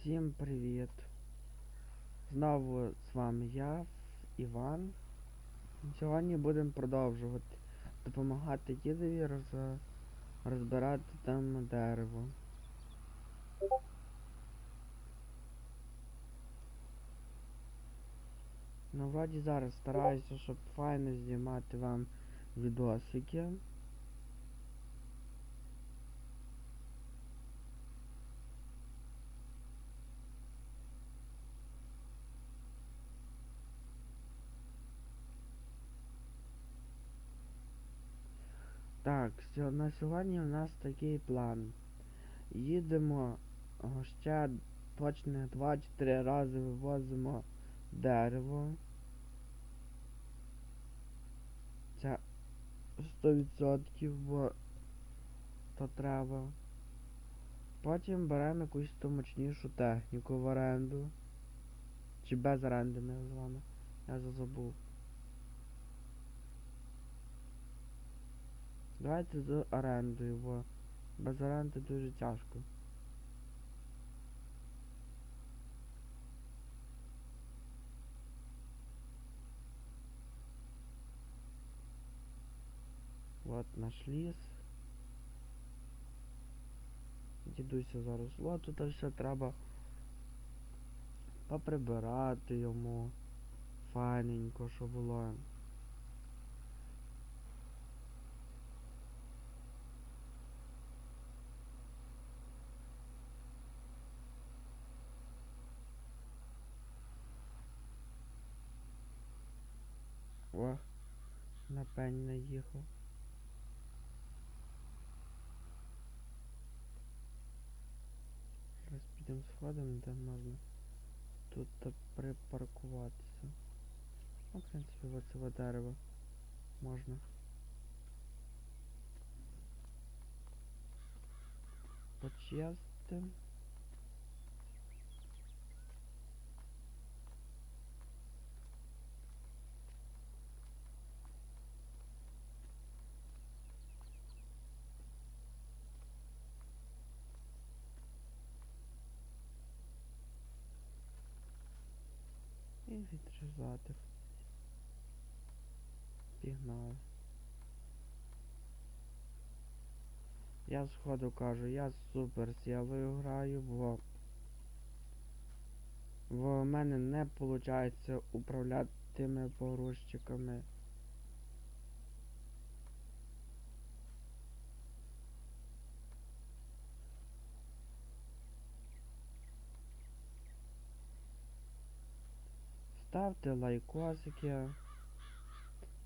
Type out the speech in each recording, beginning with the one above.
Всім привіт! Знову з вами я, Іван. Сьогодні будемо продовжувати допомагати дідові роз... розбирати там дерево. Ну, вроді зараз стараюся, щоб файно знімати вам відосики. Так, сьо- на сьогодні у нас такий план. Їдемо ще точно 2-4 рази вивозимо дерево. Це 100%, бо то треба. Потім беремо якусь то мощнішу техніку в оренду. Чи без оренди ми з вами. Я забув. Давайте з орендою, бо без оренди дуже тяжко. От наш ліс. Дідуся зараз. От тут все треба поприбирати йому. Файненько, що було. О, на пень наїхав. Зараз підемо сходимо, де можна тут припаркуватися. Ну, в принципі, оце дерево можна. Почистим. Відрізати. Пігнали. Я сходу кажу, я супер сілою граю, бо в мене не виходить управляти тими погрузчиками. Ставте лайкосики.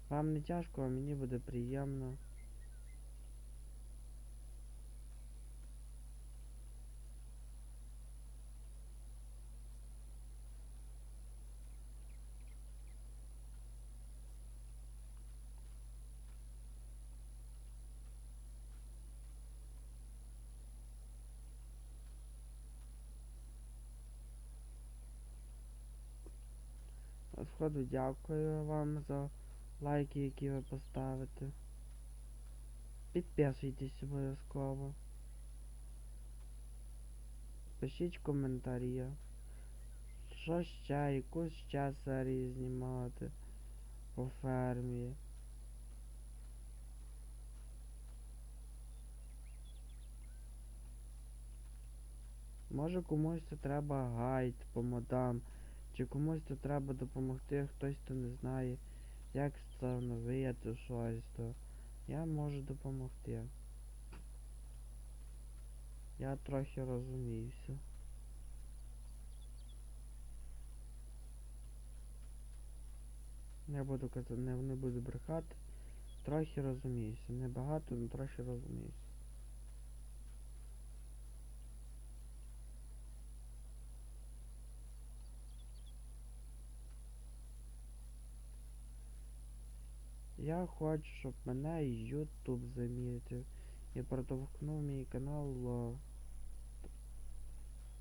Вам не тяжко, а мені буде приємно. Сходу дякую вам за лайки, які ви поставите. Підписуйтесь обов'язково. Пишіть коментарі. Що ще, яку ще серію знімати по фермі. Може комусь це треба гайд по модам. Чи комусь то треба допомогти, хтось то не знає, як встановити щось, то я можу допомогти. Я трохи розуміюся. Не буду казати, не, не буду брехати. Трохи розуміюся. Не багато, але трохи розуміюся. Я хочу, щоб мене YouTube замітив і протовкнув мій канал о,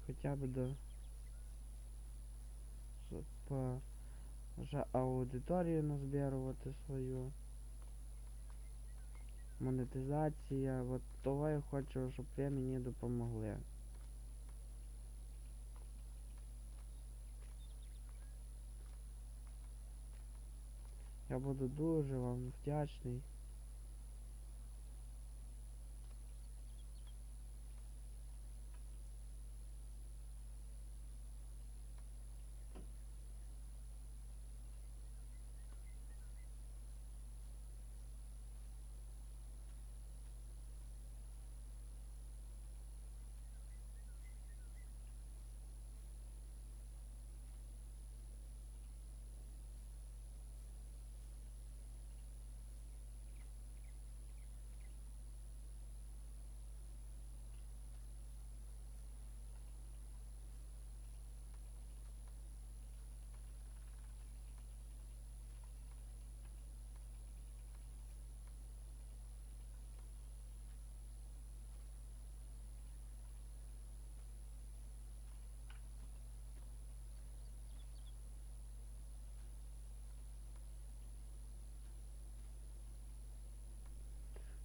хоча б до щоб е, вже аудиторію назбирувати свою. Монетизація, от того я хочу, щоб ви мені допомогли. Я буду дуже вам вдячний.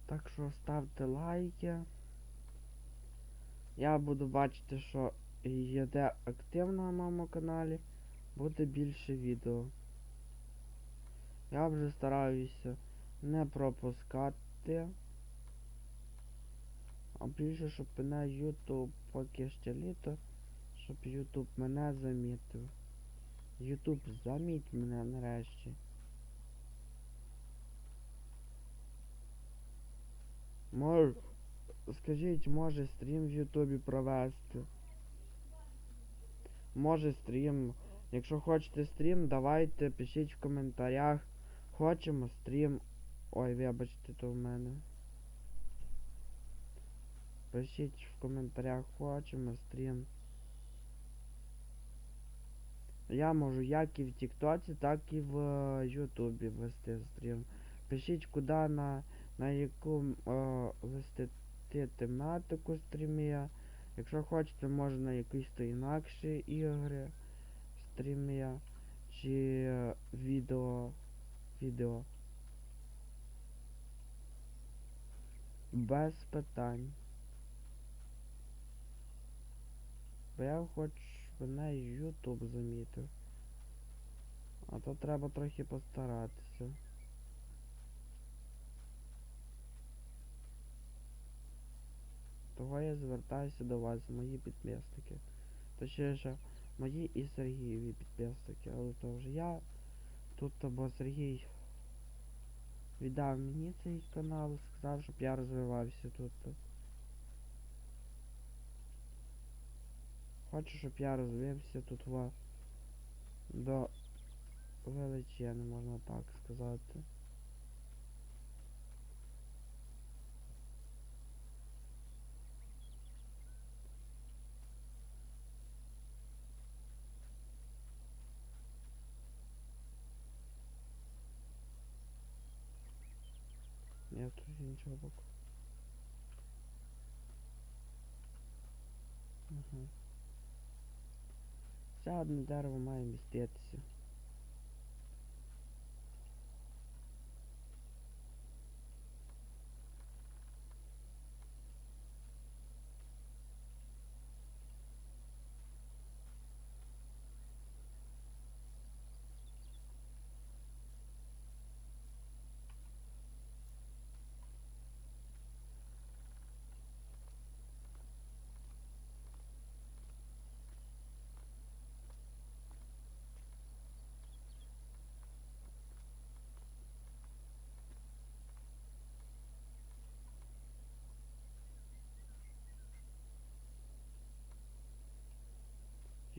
Так що ставте лайки. Я буду бачити, що йде активно на моєму каналі. Буде більше відео. Я вже стараюся не пропускати. А більше, щоб мене YouTube поки ще літо, щоб YouTube мене замітив. YouTube заміть мене нарешті. Мож... Скажіть, може стрім в Ютубі провести? Може стрім. Якщо хочете стрім, давайте пишіть в коментарях. Хочемо стрім. Ой, вибачте, то в мене. Пишіть в коментарях, хочемо стрім. Я можу як і в Тіктоці, так і в е, Ютубі вести стрім. Пишіть куди на, на яку е, вести тематику стрімія. Якщо хочете, можна на якісь то інакші ігри стрімія чи е, відео. відео. Без питань. Бо я хочу, мене Ютуб замітив. А то треба трохи постаратися. Того я звертаюся до вас, мої підписники. Точніше, мої і Сергієві підписники, але то вже я тут, бо Сергій віддав мені цей канал, сказав, щоб я розвивався тут. Хочу, щоб я розвився тут во до величини, можна так сказати. Тут боку. Угу. Ще одне дерево має міститися.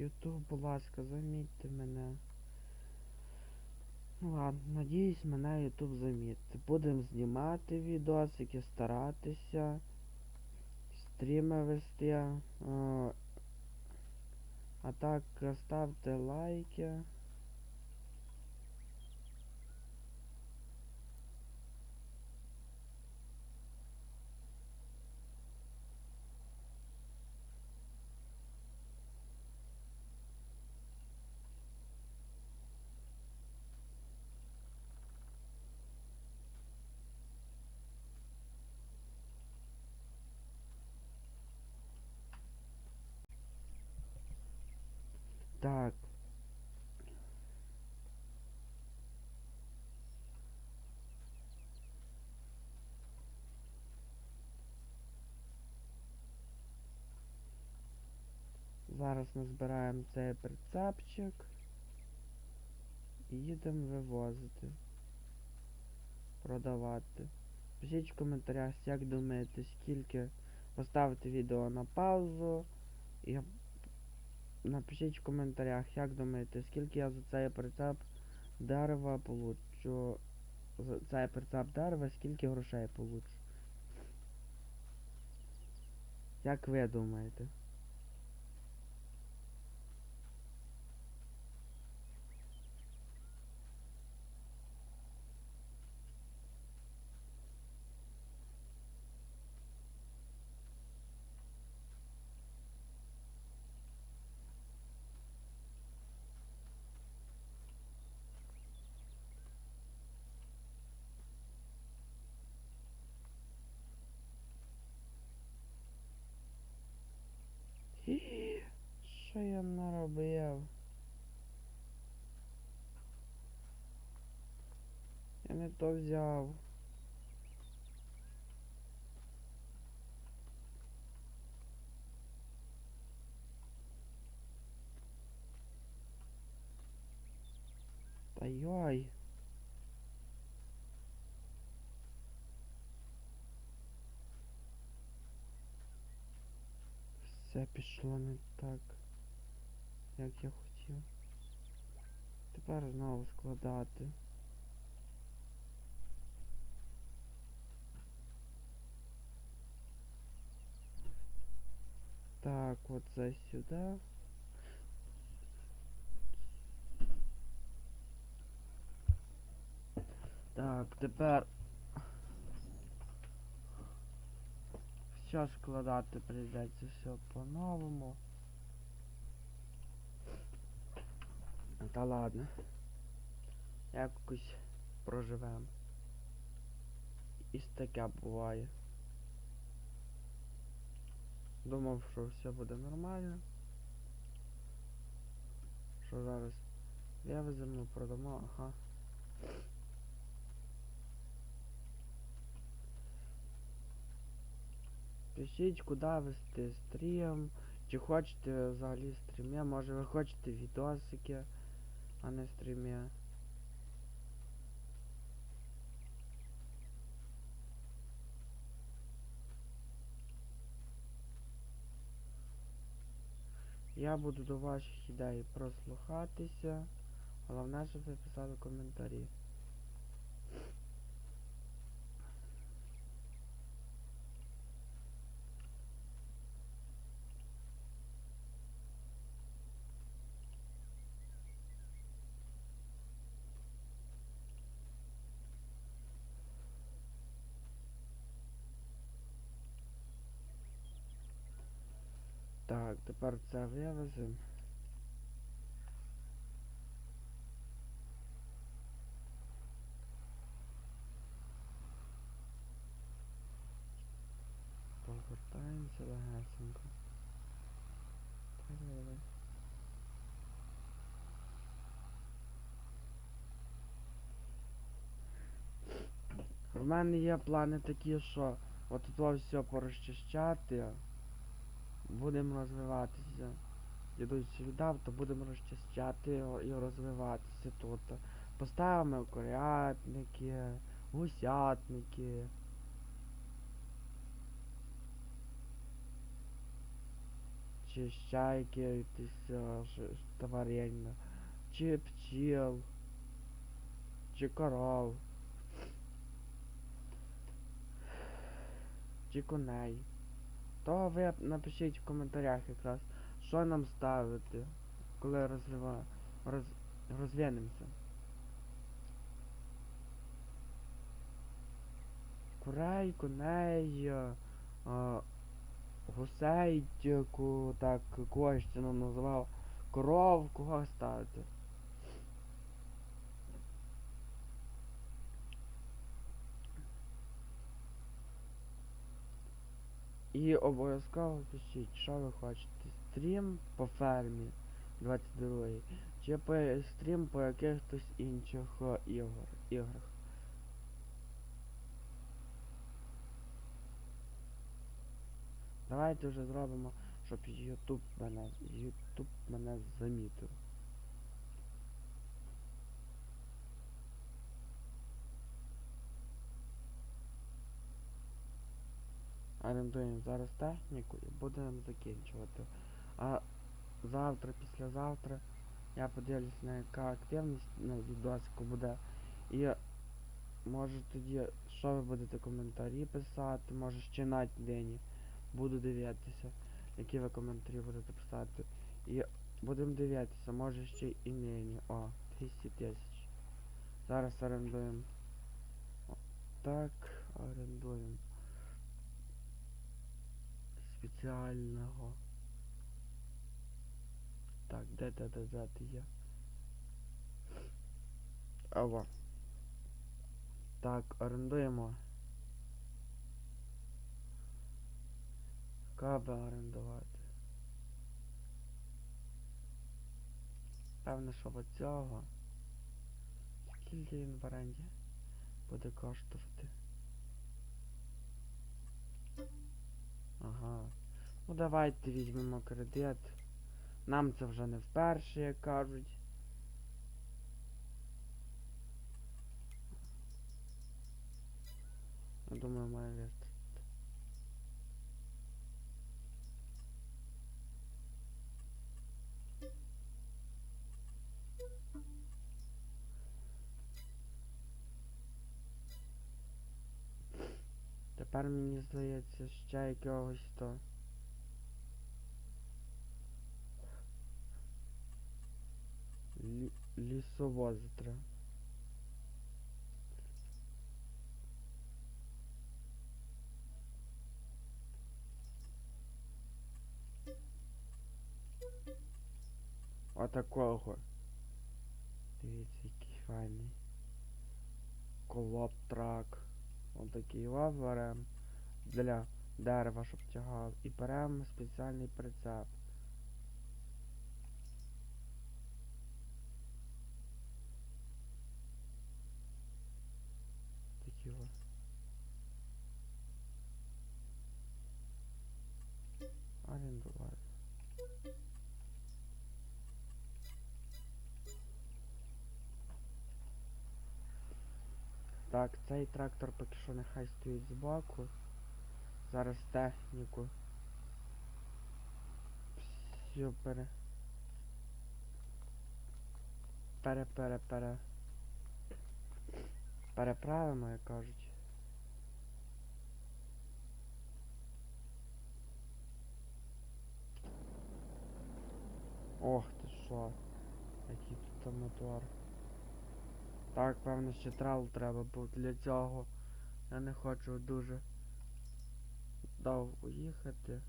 Ютуб, будь ласка, замітьте мене. Ну ладно, надіюсь, мене Ютуб замітить. Будемо знімати відосики, старатися. Стріми вести. А, а так, ставте лайки. Так. Зараз ми збираємо цей прицепчик і їдемо вивозити, продавати. Пишіть в коментарях, як думаєте, скільки поставити відео на паузу і напишіть в коментарях, як думаєте, скільки я за цей прицеп дерева получу. За цей прицеп дерева, скільки грошей получу. Як ви думаєте? Що я наробив? Я не то взяв. Та йой. Все пішло не так, як я хотів. Тепер знову складати. Так, от це сюди. Так, тепер все складати прийдеться все по-новому. Та ладно. Якось проживемо. І таке буває. Думав, що все буде нормально. Що зараз Я вивеземо, продамо, ага. Пишіть, куди вести стрім, чи хочете взагалі стрімі, може ви хочете відосики, а не стрімі. Я буду до ваших ідей прослухатися. Головне, щоб ви писали коментарі. Так, тепер це вивеземо. Повертаємося легесенько. Так, давай. В мене є плани такі, що от тут все порозчищати. Будемо розвиватися. Дідусь віддав, то будемо розчищати і розвиватися тут. Поставимо курятники, гусятники. Чи щайки, е, чи пчел, чи коров, чи коней. То ви напишіть в коментарях якраз, що нам ставити, коли розвива... роз... Курей, коней, е, гусей, ті, ку- так Костяно називав, коров, кого ставити. І обов'язково пишіть, що ви хочете. Стрім по фермі 22 чи по стрім по якихось інших е, ігор, іграх. Давайте вже зробимо, щоб Ютуб мене, Ютуб мене замітив. Орендуємо зараз техніку і будемо закінчувати. А завтра, післязавтра я подивлюсь на яка активність на відосику буде. І може тоді, що ви будете коментарі писати, може ще на день буду дивитися, які ви коментарі будете писати. І будемо дивитися, може ще і нині. О, 200 тисяч. Зараз орендуємо. Так, орендуємо. Спеціального. Так, де де де де ти є? Ава. Так, орендуємо. Каби орендувати. Певно, що в цього. Скільки він в оренді буде коштувати? Ага. Ну давайте візьмемо кредит. Нам це вже не вперше, як кажуть. Я думаю, має вірити. Тепер мені здається ще якогось то. Лі... Лісовози треба. Отакого. Дивіться, який файний. Колоп трак. Отакий лав берем для дерева, щоб тягав. І беремо спеціальний прицеп. Такі о. Орендувати. Так, цей трактор поки що нехай стоїть збоку. Зараз техніку. Все пере. Пере пере пере. Переправимо, як кажуть. Ох ти що. Який тут мотор. Так, певно, ще трал треба, бо для цього я не хочу дуже довго їхати.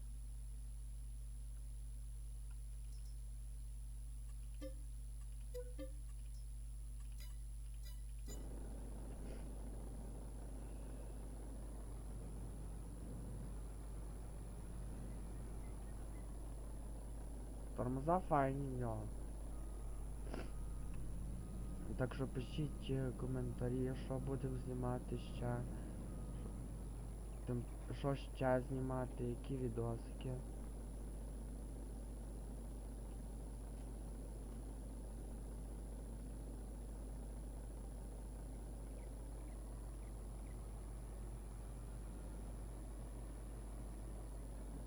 Тормоза файні в нього. Так що пишіть е, коментарі, що будемо знімати ще. Що ще знімати, які відосики.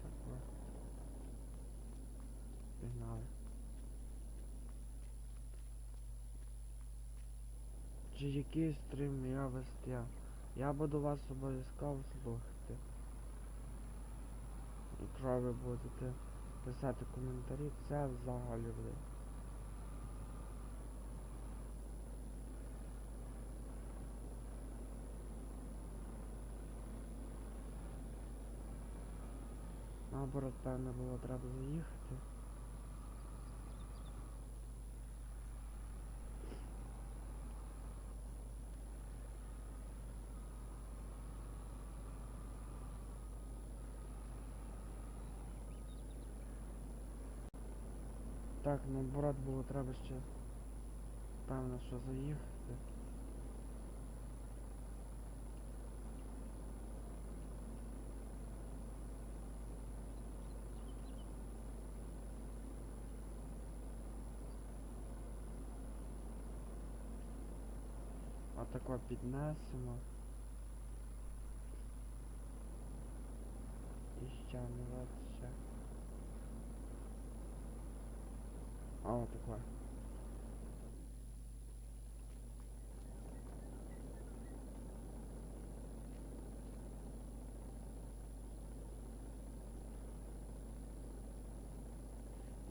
Так, о. Пігнали. Чи який стрім я вести? Я буду вас обов'язково слухати. Якщо ви будете писати коментарі, це взагалі буде. Наоборот, певно було треба заїхати. Так, на брат було треба ще певно, що заїхати. А Отако піднесемо.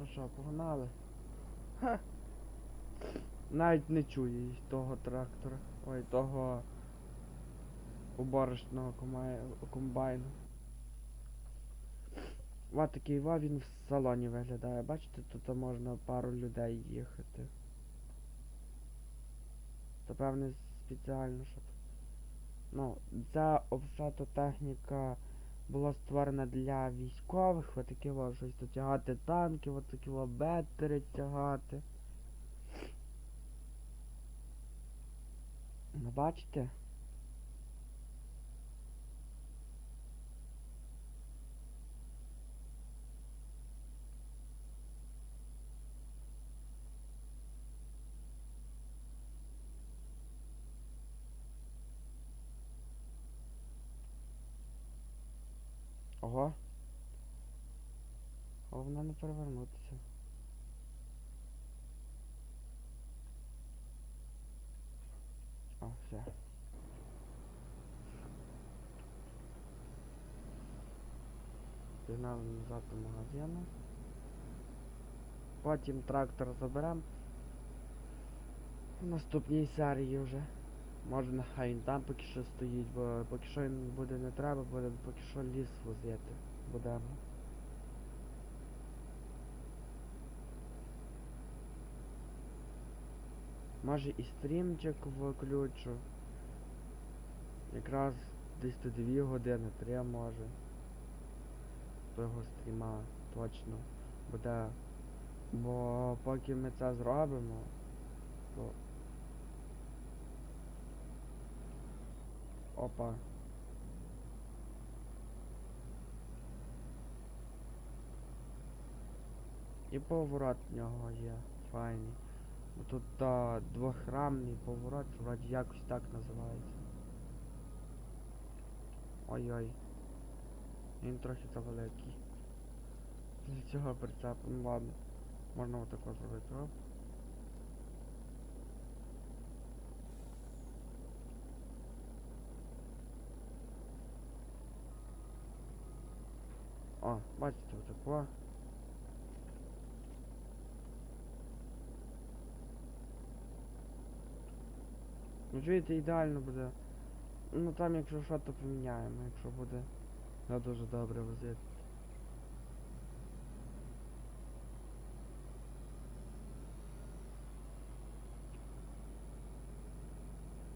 Ну що, погнали? Ха! Навіть не їх того трактора. Ой, того уборочного комбайну. Ва такий ва він в салоні виглядає. Бачите, тут можна пару людей їхати. Це певне спеціально, щоб. Ну, ця обсата техніка була створена для військових, от такі во щось тут тягати танки, от такі во беттери тягати. Ну бачите? Ого. Головне не перевернутися. О, все. Пігнали назад до магазину. Потім трактор заберемо. В наступній серії вже. Може нехай він там поки що стоїть, бо поки що він буде не треба, буде поки що ліс возити. Будемо. Може і стрімчик виключу. Якраз десь до 2 години, 3 може. Того стріма точно буде. Бо поки ми це зробимо, то Опа. І поворот в нього є файний. Тут а, двохрамний поворот, вроді якось так називається. Ой-ой. Він трохи завеликий. Для цього прицепу, ну ладно. Можна отако зробити. Оп. Бачите, отако. Ну чуєте, ідеально буде. Ну там якщо що, то поміняємо, якщо буде не дуже добре возити.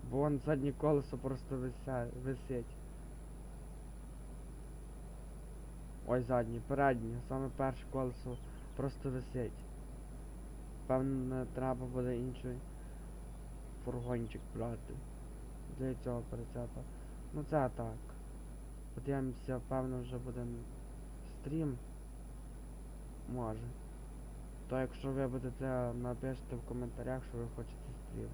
Вон заднє колесо просто вися... висить. Ой, заднє, переднє, саме перше колесо просто висить. Певно, треба буде інший фургончик брати. Для цього прицепа. Ну це так. Подивимося, певно вже буде стрім. Може. То якщо ви будете напишете в коментарях, що ви хочете стрім.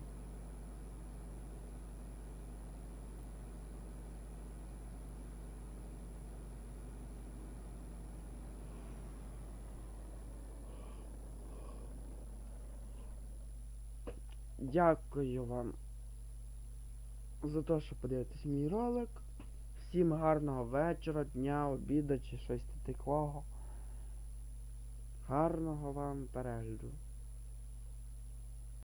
Дякую вам за те, що подивитесь мій ролик. Всім гарного вечора, дня, обіду чи щось такого. Гарного вам перегляду.